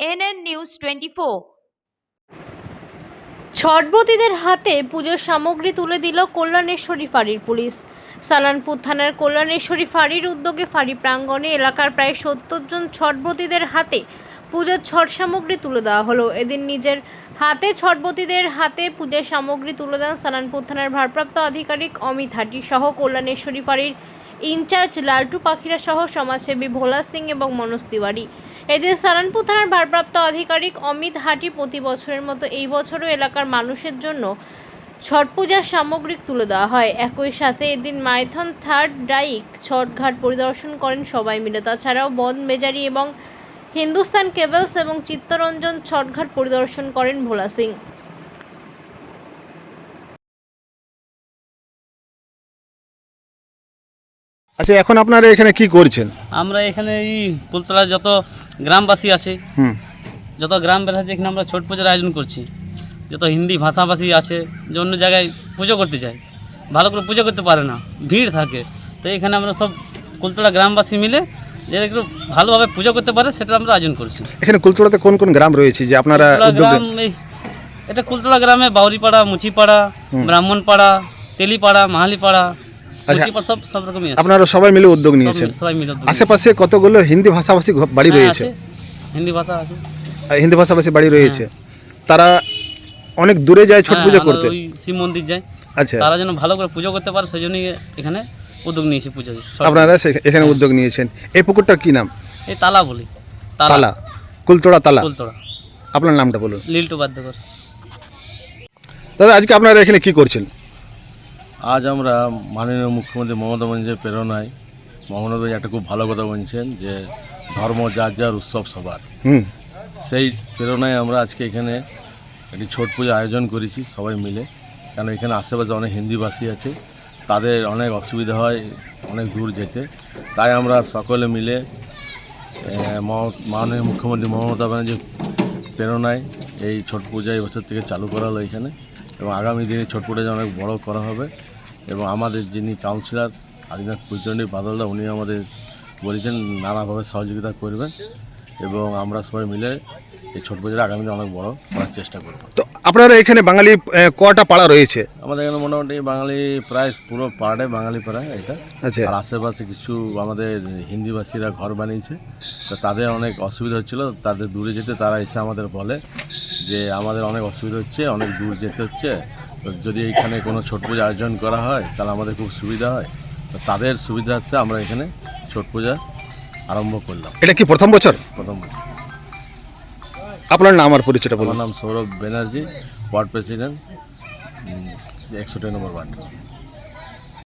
Twenty four. ছটব্রতীদের হাতে পুজোর সামগ্রী তুলে দিল কল্যাণেশ্বরী ফাঁড়ির পুলিশ। সালানপুর থানার কল্যাণেশ্বরী ফাঁড়ির উদ্যোগে ফাঁড়ি প্রাঙ্গণে এলাকার প্রায় সত্তর জন ছটব্রতীদের হাতে পুজোর ছট সামগ্রী তুলে দেওয়া হলো। এদিন নিজের হাতে ছটবতীদের হাতে পূজার সামগ্রী তুলে দেন সালানপুর থানার ভারপ্রাপ্ত আধিকারিক অমিত হাটি সহ কল্যাণেশ্বরী ফাঁড়ির ইনচার্জ লালটু পাখিরা সহ সমাজসেবী ভোলা সিং এবং মনোজ তিওয়ারি। এদিন সারানপুর থানার ভারপ্রাপ্ত আধিকারিক অমিত হাটি প্রতি বছরের মতো এই বছরও এলাকার মানুষের জন্য ছট পূজার সামগ্রিক তুলে দেওয়া হয়। একই সাথে এদিন মাইথন থার্ড ডাইক ছট ঘাট পরিদর্শন করেন সবাই মিলে। তাছাড়াও বন মেজারি এবং হিন্দুস্তান কেবলস এবং চিত্তরঞ্জন ছটঘাট পরিদর্শন করেন ভোলা সিং। আচ্ছা এখন আপনারা এখানে কি করছেন? আমরা এখানে এই কুলতলার যত গ্রামবাসী আছে হুম। যত গ্রাম বের আছে এখানে আমরা ছট পুজোর আয়োজন করছি। যত হিন্দি ভাষাভাষী আছে যে অন্য জায়গায় পুজো করতে চায় ভালো করে পুজো করতে পারে না ভিড় থাকে। তো এখানে আমরা সব কুলতলা গ্রামবাসী মিলে যে একটু ভালোভাবে পুজো করতে পারে সেটা আমরা আয়োজন করছি। এখানে কুলতলাতে কোন কোন গ্রাম রয়েছে? যে আপনারা গ্রাম এই এটা কুলতলা গ্রামে বাউরিপাড়া মুচিপাড়া ব্রাহ্মণপাড়া তেলিপাড়া মাহালিপাড়া আচ্ছা। সব সব রকমই আছে। আপনারা সবাই মিলে উদ্যোগ নিয়েছেন। সবাই মিলে আশেপাশে কতগুলো হিন্দি ভাষাভাষী বাড়ি হ্যাঁ, রয়েছে? হিন্দি ভাষা আছে। হিন্দি ভাষাভাষী বাড়ি রয়েছে। তারা অনেক দূরে যায় ছট হ্যাঁ, পুজো করতে। শিব মন্দির যায় আচ্ছা। তারা যেন ভালো করে পুজো করতে পারে সেই জন্যই এখানে উদ্যোগ নিয়েছি পুজো আপনারা এখানে উদ্যোগ নিয়েছেন। এই পুকুরটার কি নাম? এই তালা বলি। তালা। কুলতোড়া তালা। কুলতোড়া। আপনার নামটা বলুন। লিল্টু বাদ্যকর। দাদা আজকে আপনারা এখানে কি করছেন? আজ আমরা মাননীয় মুখ্যমন্ত্রী মমতা বন্দ্যোপাধ্যায়ের প্রেরণায় মমতা বন্দ্যোপাধ্যায় একটা খুব ভালো কথা বলছেন যে ধর্ম যার যার উৎসব সবার। সেই প্রেরণায় আমরা আজকে এখানে একটি ছট পুজো আয়োজন করেছি সবাই মিলে। কারণ এখানে আশেপাশে অনেক হিন্দিভাষী আছে তাদের অনেক অসুবিধা হয় অনেক দূর যেতে। তাই আমরা সকলে মিলে মাননীয় মুখ্যমন্ত্রী মমতা ব্যানার্জির প্রেরণায় এই ছট পূজা এই বছর থেকে চালু করা হলো এখানে। এবং আগামী দিনে ছট পূজা অনেক বড় করা হবে। এবং আমাদের যিনি কাউন্সিলর আদিনাথ পুজন্ডী বাদলদা উনি আমাদের বলেছেন নানাভাবে সহযোগিতা করবেন এবং আমরা সবাই মিলে এই ছোট পূজাটা আগামী দিনে অনেক বড় করার চেষ্টা করব। তো আপনারা এখানে বাঙালি কটা পাড়া রয়েছে? আমাদের এখানে মোটামুটি বাঙালি প্রায় পুরো পাড়াটাই বাঙালি পাড়া এটা। আচ্ছা। আর আশেপাশে কিছু আমাদের হিন্দিভাষীরা ঘর বানিয়েছে। তো তাদের অনেক অসুবিধা হচ্ছিল তাদের দূরে যেতে তারা এসে আমাদের বলে। যে আমাদের অনেক অসুবিধা হচ্ছে অনেক দূর যেতে হচ্ছে। তো যদি এখানে কোনো ছট পূজা আয়োজন করা হয় তাহলে আমাদের খুব সুবিধা হয়। তো তাদের সুবিধার্থে আমরা এখানে ছট পূজা আরম্ভ করলাম। এটা কি প্রথম বছর? প্রথম বছর। আপনার নাম আর পরিচয়টা বলুন। আমার নাম সৌরভ ব্যানার্জি ওয়ার্ড প্রেসিডেন্ট একশো নম্বর ওয়ার্ড।